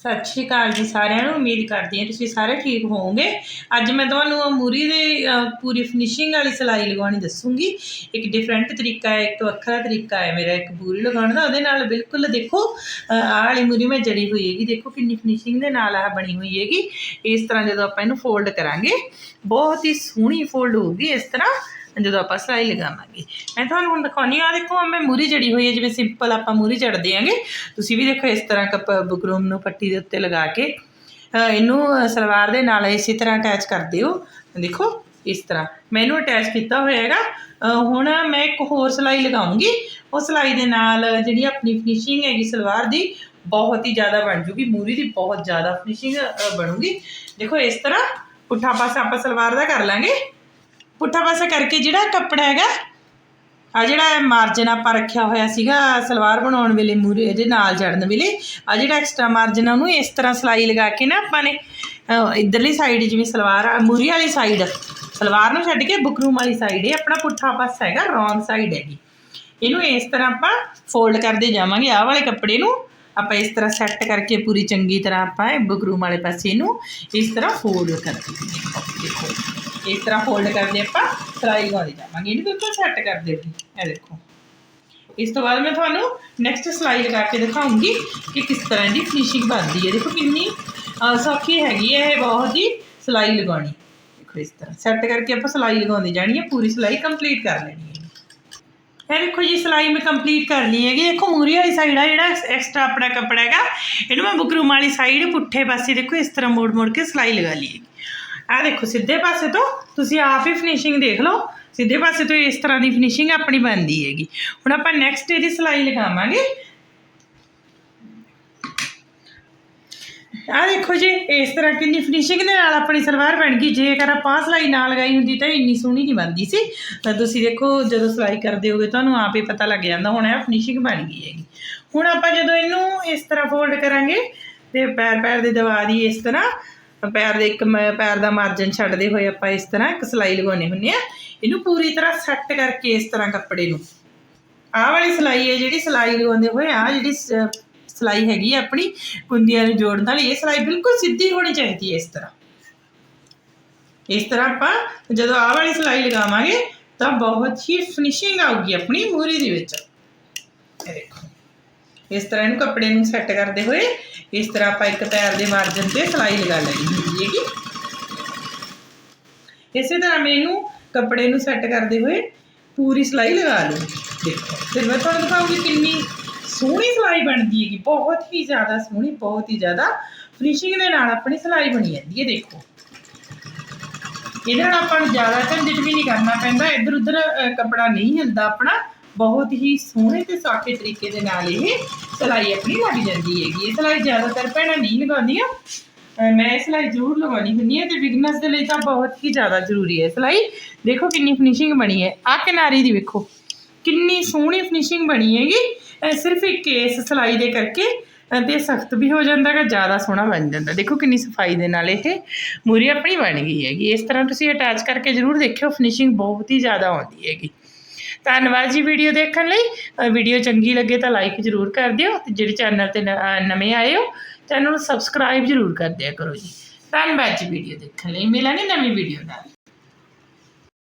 ਸਤਿ ਸ਼੍ਰੀ ਅਕਾਲ ਜੀ ਸਾਰਿਆਂ ਨੂੰ, ਉਮੀਦ ਕਰਦੀ ਹਾਂ ਤੁਸੀਂ ਸਾਰੇ ਠੀਕ ਹੋਵੋਗੇ। ਅੱਜ ਮੈਂ ਤੁਹਾਨੂੰ ਆਹ ਮੂਰੀ ਦੇ ਪੂਰੀ ਫਿਨਿਸ਼ਿੰਗ ਵਾਲੀ ਸਿਲਾਈ ਲਗਾਉਣੀ ਦੱਸੂਗੀ। ਇੱਕ ਡਿਫਰੈਂਟ ਤਰੀਕਾ ਹੈ, ਇੱਕ ਵੱਖਰਾ ਤਰੀਕਾ ਹੈ ਮੇਰਾ, ਇੱਕ ਪੂਰੀ ਲਗਾਉਣ ਦਾ, ਉਹਦੇ ਨਾਲ ਬਿਲਕੁਲ ਦੇਖੋ ਆਹ ਵਾਲੀ ਮੂਰੀ ਮੈਂ ਜੜੀ ਹੋਈ ਹੈਗੀ। ਦੇਖੋ ਕਿੰਨੀ ਫਿਨਿਸ਼ਿੰਗ ਦੇ ਨਾਲ ਆਹ ਬਣੀ ਹੋਈ ਹੈਗੀ। ਇਸ ਤਰ੍ਹਾਂ ਜਦੋਂ ਆਪਾਂ ਇਹਨੂੰ ਫੋਲਡ ਕਰਾਂਗੇ, ਬਹੁਤ ਹੀ ਸੋਹਣੀ ਫੋਲਡ ਹੋਊਗੀ ਇਸ ਤਰ੍ਹਾਂ। ਜਦੋਂ ਆਪਾਂ ਸਿਲਾਈ ਲਗਾਵਾਂਗੇ। ਮੈਂ ਤੁਹਾਨੂੰ ਹੁਣ ਦਿਖਾਉਣੀ ਆ ਦੇਖੋ ਮੈਂ ਮੂਰੀ ਜੜੀ ਹੋਈ ਹੈ, ਜਿਵੇਂ ਸਿੰਪਲ ਆਪਾਂ ਮੂਰੀ ਜੜਦੇ ਆਂਗੇ। ਤੁਸੀਂ ਵੀ ਦੇਖੋ ਇਸ ਤਰ੍ਹਾਂ ਕੱਪ ਬਕਰੂਮ ਨੂੰ ਪੱਟੀ ਦੇ ਉੱਤੇ ਲਗਾ ਕੇ ਇਹਨੂੰ ਸਲਵਾਰ ਦੇ ਨਾਲ ਇਸੇ ਤਰ੍ਹਾਂ ਅਟੈਚ ਕਰ ਦਿਓ। ਦੇਖੋ, ਇਸ ਤਰ੍ਹਾਂ। ਮੈਂ ਇਹਨੂੰ ਅਟੈਚ ਕੀਤਾ ਹੋਇਆ ਹੈਗਾ। ਹੁਣ ਮੈਂ ਇੱਕ ਹੋਰ ਸਿਲਾਈ ਲਗਾਉਂਗੀ। ਉਹ ਸਿਲਾਈ ਦੇ ਨਾਲ ਜਿਹੜੀ ਆਪਣੀ ਫਿਨਿਸ਼ਿੰਗ ਹੈਗੀ ਸਲਵਾਰ ਦੀ, ਬਹੁਤ ਹੀ ਜ਼ਿਆਦਾ ਬਣ ਜੂਗੀ। ਮੂਰੀ ਦੀ ਬਹੁਤ ਜ਼ਿਆਦਾ ਫਿਨਿਸ਼ਿੰਗ ਬਣੂਗੀ। ਦੇਖੋ ਇਸ ਤਰ੍ਹਾਂ ਪੁੱਠਾ ਪਾਸਾ ਆਪਾਂ ਸਲਵਾਰ ਦਾ ਕਰ ਲਾਂਗੇ। ਪੁੱਠਾ ਪਾਸਾ ਕਰਕੇ ਜਿਹੜਾ ਕੱਪੜਾ ਹੈਗਾ ਆ ਜਿਹੜਾ ਮਾਰਜਨ ਆਪਾਂ ਰੱਖਿਆ ਹੋਇਆ ਸੀਗਾ ਸਲਵਾਰ ਬਣਾਉਣ ਵੇਲੇ ਮੂਰੇ ਇਹਦੇ ਨਾਲ ਜੜਨ ਵੇਲੇ ਆ ਜਿਹੜਾ ਐਕਸਟਰਾ ਮਾਰਜਨ ਆ ਉਹਨੂੰ ਇਸ ਤਰ੍ਹਾਂ ਸਲਾਈ ਲਗਾ ਕੇ ਨਾ ਆਪਾਂ ਨੇ ਅਹ, ਇੱਧਰਲੀ ਸਾਈਡ ਜਿਵੇਂ ਸਲਵਾਰ ਆ ਮੂਰੀ ਵਾਲੀ ਸਾਈਡ ਸਲਵਾਰ ਨੂੰ ਛੱਡ ਕੇ ਬੁਕਰੂਮ ਵਾਲੀ ਸਾਈਡ ਇਹ ਆਪਣਾ ਪੁੱਠਾ ਪਾਸਾ ਹੈਗਾ ਰੌਂਗ ਸਾਈਡ ਹੈਗੀ। ਇਹਨੂੰ ਇਸ ਤਰ੍ਹਾਂ ਆਪਾਂ ਫੋਲਡ ਕਰਦੇ ਜਾਵਾਂਗੇ ਆਹ ਵਾਲੇ ਕੱਪੜੇ ਨੂੰ ਆਪਾਂ ਇਸ ਤਰ੍ਹਾਂ ਸੈੱਟ ਕਰਕੇ ਪੂਰੀ ਚੰਗੀ ਤਰ੍ਹਾਂ ਆਪਾਂ ਇਹ ਬੁਕਰੂਮ ਵਾਲੇ ਪਾਸੇ ਨੂੰ ਇਸ ਤਰ੍ਹਾਂ ਫੋਲਡ ਕਰਦੇ ਦੇਖੋ ਦੇਖੋ। ਇਸ ਤਰ੍ਹਾਂ ਫੋਲਡ ਕਰਦੇ ਆਪਾਂ ਸਿਲਾਈ ਲਗਾਉਂਦੇ ਜਾਵਾਂਗੇ। ਇਹਨੂੰ ਬਿਲਕੁਲ ਸੈੱਟ ਕਰ ਦੇਣੀ ਇਹ ਦੇਖੋ। ਇਸ ਤੋਂ ਬਾਅਦ ਮੈਂ ਤੁਹਾਨੂੰ ਨੈਕਸਟ ਸਿਲਾਈ ਲਗਾ ਕੇ ਦਿਖਾਉਂਗੀ ਕਿ ਕਿਸ ਤਰ੍ਹਾਂ ਦੀ ਫਿਨਿਸ਼ਿੰਗ ਬਣਦੀ ਹੈ। ਦੇਖੋ ਕਿੰਨੀ ਸੌਖੀ ਹੈਗੀ ਹੈ ਇਹ ਬਹੁਤ ਹੀ ਸਿਲਾਈ ਲਗਾਉਣੀ। ਦੇਖੋ ਇਸ ਤਰ੍ਹਾਂ। ਸੈੱਟ ਕਰਕੇ ਆਪਾਂ ਸਿਲਾਈ ਲਗਾਉਂਦੀ ਜਾਣੀ ਹੈ। ਪੂਰੀ ਸਿਲਾਈ ਕੰਪਲੀਟ ਕਰ ਲੈਣੀ ਹੈ। ਇਹ ਦੇਖੋ ਜੀ, ਸਿਲਾਈ ਮੈਂ ਕੰਪਲੀਟ ਕਰ ਲਈ ਹੈਗੀ। ਦੇਖੋ, ਮੂਰੀ ਵਾਲੀ ਸਾਈਡ ਆ, ਜਿਹੜਾ ਐਕਸਟਰਾ ਆਪਣਾ ਕੱਪੜਾ ਹੈਗਾ, ਇਹਨੂੰ ਮੈਂ ਬੁਕਰਮ ਵਾਲੀ ਸਾਈਡ ਪੁੱਠੇ ਪਾਸੇ ਦੇਖੋ ਇਸ ਤਰ੍ਹਾਂ ਮੋੜ ਮੋੜ ਕੇ ਸਿਲਾਈ ਲਗਾ ਲਈ ਹੈਗੀ। ਆ ਦੇਖੋ, ਸਿੱਧੇ ਪਾਸੇ ਤੋਂ ਤੁਸੀਂ ਆਪ ਹੀ ਫਿਨਿਸ਼ਿੰਗ ਦੇਖ ਲਓ। ਸਿੱਧੇ ਪਾਸੇ ਤੋਂ ਇਸ ਤਰ੍ਹਾਂ ਦੀ ਫਿਨਿਸ਼ਿੰਗ ਆਪਣੀ ਬਣਦੀ ਹੈਗੀ। ਹੁਣ ਆਪਾਂ ਨੈਕਸਟ ਇਹਦੀ ਸਿਲਾਈ ਲਗਾਵਾਂਗੇ ਆ ਦੇਖੋ ਜੀ, ਇਸ ਤਰ੍ਹਾਂ ਕਿੰਨੀ ਫਿਨਿਸ਼ਿੰਗ ਦੇ ਨਾਲ ਆਪਣੀ ਸਲਵਾਰ ਬਣ ਗਈ। ਜੇਕਰ ਆਪਾਂ ਸਿਲਾਈ ਨਾਲ ਲਗਾਈ ਹੁੰਦੀ ਤਾਂ ਇੰਨੀ ਸੋਹਣੀ ਨਹੀਂ ਬਣਦੀ ਸੀ। ਤਾਂ ਤੁਸੀਂ ਦੇਖੋ, ਜਦੋਂ ਸਿਲਾਈ ਕਰਦੇ ਹੋਗੇ ਤੁਹਾਨੂੰ ਆਪ ਹੀ ਪਤਾ ਲੱਗ ਜਾਂਦਾ, ਹੁਣ ਇਹ ਫਿਨਿਸ਼ਿੰਗ ਬਣ ਗਈ ਹੈਗੀ। ਹੁਣ ਆਪਾਂ ਜਦੋਂ ਇਹਨੂੰ ਇਸ ਤਰ੍ਹਾਂ ਫੋਲਡ ਕਰਾਂਗੇ ਤੇ ਪੈਰ ਪੈਰ ਦੇ ਦਵਾ ਦੀ ਇਸ ਤਰ੍ਹਾਂ ਪੈਰ ਦੇ ਇੱਕ ਪੈਰ ਦਾ ਮਾਰਜਨ ਛੱਡਦੇ ਹੋਏ ਆਪਾਂ ਇਸ ਤਰ੍ਹਾਂ ਇੱਕ ਸਿਲਾਈ ਲਗਾਉਣੀ ਹੁੰਦੀ ਆ। ਇਹਨੂੰ ਪੂਰੀ ਤਰ੍ਹਾਂ ਸੈੱਟ ਕਰਕੇ ਇਸ ਤਰ੍ਹਾਂ ਕੱਪੜੇ ਨੂੰ। ਆਹ ਵਾਲੀ ਸਿਲਾਈ ਹੈ ਜਿਹੜੀ ਸਿਲਾਈ ਲਗਾਉਂਦੇ ਹੋਏ ਆ ਜਿਹੜੀ ਸ- ਹੈਗੀ ਆ ਆਪਣੀ ਕੁੰਦੀਆਂ ਨੂੰ ਜੋੜਨ ਵਾਲੀ, ਇਹ ਸਿਲਾਈ ਬਿਲਕੁਲ ਸਿੱਧੀ ਹੋਣੀ ਚਾਹੀਦੀ ਹੈ ਇਸ ਤਰ੍ਹਾਂ। ਇਸ ਤਰ੍ਹਾਂ ਆਪਾਂ ਜਦੋਂ ਆਹ ਵਾਲੀ ਸਿਲਾਈ ਲਗਾਵਾਂਗੇ ਤਾਂ ਬਹੁਤ ਹੀ ਫਿਨਿਸ਼ਿੰਗ ਆਊਗੀ ਆਪਣੀ ਮੂਰੀ ਦੇ ਵਿੱਚ। ਦੇਖੋ। ਇਸ ਤਰ੍ਹਾਂ ਇਹਨੂੰ ਕੱਪੜੇ ਨੂੰ ਸੈੱਟ ਕਰਦੇ ਹੋਏ ਇਸ ਤਰ੍ਹਾਂ ਆਪਾਂ ਇੱਕ ਪੈਰ ਦੇ ਮਾਰਜਨ ਤੇ ਸਿਲਾਈ ਲਗਾ ਲੈਣੀ ਹੁੰਦੀ ਹੈਗੀ। ਇਸੇ ਤਰ੍ਹਾਂ ਮੈਂ ਇਹਨੂੰ ਕੱਪੜੇ ਨੂੰ ਸੈੱਟ ਕਰਦੇ ਹੋਏ ਪੂਰੀ ਸਿਲਾਈ ਲਗਾ ਲੂੰ ਦੇਖੋ, ਫਿਰ ਮੈਂ ਤੁਹਾਨੂੰ ਦਿਖਾਉਂਗੀ ਕਿੰਨੀ ਸੋਹਣੀ ਸਿਲਾਈ ਬਣਦੀ ਹੈਗੀ, ਬਹੁਤ ਹੀ ਜ਼ਿਆਦਾ ਸੋਹਣੀ, ਬਹੁਤ ਹੀ ਜ਼ਿਆਦਾ ਫਿਨਿਸ਼ਿੰਗ ਦੇ ਨਾਲ ਆਪਣੀ ਸਿਲਾਈ ਬਣੀ ਜਾਂਦੀ ਹੈ, ਦੇਖੋ। ਇਹਦੇ ਨਾਲ ਆਪਾਂ ਨੂੰ ਜ਼ਿਆਦਾ ਝੰਜਟ ਵੀ ਨਹੀਂ ਕਰਨਾ ਪੈਂਦਾ ਇੱਧਰ ਉੱਧਰ ਕੱਪੜਾ ਨਹੀਂ ਹਿਲਦਾ ਆਪਣਾ। ਬਹੁਤ ਹੀ ਸੋਹਣੇ ਤੇ ਸੌਖੇ ਤਰੀਕੇ ਦੇ ਨਾਲ ਇਹ ਸਿਲਾਈ ਆਪਣੀ ਲੱਗ ਜਾਂਦੀ ਹੈਗੀ ਇਹ ਸਿਲਾਈ ਜ਼ਿਆਦਾਤਰ ਭੈਣਾਂ ਨਹੀਂ ਲਗਾਉਂਦੀਆਂ। ਮੈਂ ਇਹ ਸਿਲਾਈ ਜ਼ਰੂਰ ਲਗਾਉਣੀ ਹੁੰਦੀ ਹੈ ਤੇ ਬਿਗਨਰਸ ਦੇ ਲਈ ਤਾਂ ਬਹੁਤ ਹੀ ਜ਼ਿਆਦਾ ਜ਼ਰੂਰੀ ਹੈ ਸਿਲਾਈ। ਦੇਖੋ ਕਿੰਨੀ ਫਿਨਿਸ਼ਿੰਗ ਬਣੀ ਹੈ। ਆ ਕਿਨਾਰੀ ਦੀ ਵੇਖੋ। ਕਿੰਨੀ ਸੋਹਣੀ ਫਿਨਿਸ਼ਿੰਗ ਬਣੀ ਹੈਗੀ। ਸਿਰਫ ਇੱਕ ਇਸ ਸਿਲਾਈ ਦੇ ਕਰਕੇ ਤੇ ਸਖਤ ਵੀ ਹੋ ਜਾਂਦਾ ਹੈਗਾ, ਜ਼ਿਆਦਾ ਸੋਹਣਾ ਬਣ ਜਾਂਦਾ। ਦੇਖੋ ਕਿੰਨੀ ਸਫ਼ਾਈ ਦੇ ਨਾਲ ਇਹ ਮੂਰੀ ਆਪਣੀ ਬਣ ਗਈ ਹੈਗੀ। ਇਸ ਤਰ੍ਹਾਂ ਤੁਸੀਂ ਅਟੈਚ ਕਰਕੇ ਜ਼ਰੂਰ ਦੇਖਿਓ ਫਿਨਿਸ਼ਿੰਗ ਬਹੁਤ ਹੀ ਜ਼ਿਆਦਾ ਆਉਂਦੀ ਹੈਗੀ। ਧੰਨਵਾਦ ਜੀ ਵੀਡੀਓ ਦੇਖਣ ਲਈ। ਵੀਡੀਓ ਚੰਗੀ ਲੱਗੇ ਤਾਂ ਲਾਈਕ ਜ਼ਰੂਰ ਕਰ ਦਿਓ ਤੇ ਜਿਹੜੇ ਚੈਨਲ ਤੇ ਨਵੇਂ ਆਏ ਹੋ, ਚੈਨਲ ਨੂੰ ਸਬਸਕ੍ਰਾਈਬ ਜ਼ਰੂਰ ਕਰ ਦਿਆ ਕਰੋ ਜੀ। ਧੰਨਵਾਦ ਜੀ ਵੀਡੀਓ ਦੇਖਣ ਲਈ। ਮਿਲਾਂਗੇ ਨਵੀਂ ਵੀਡੀਓ ਨਾਲ।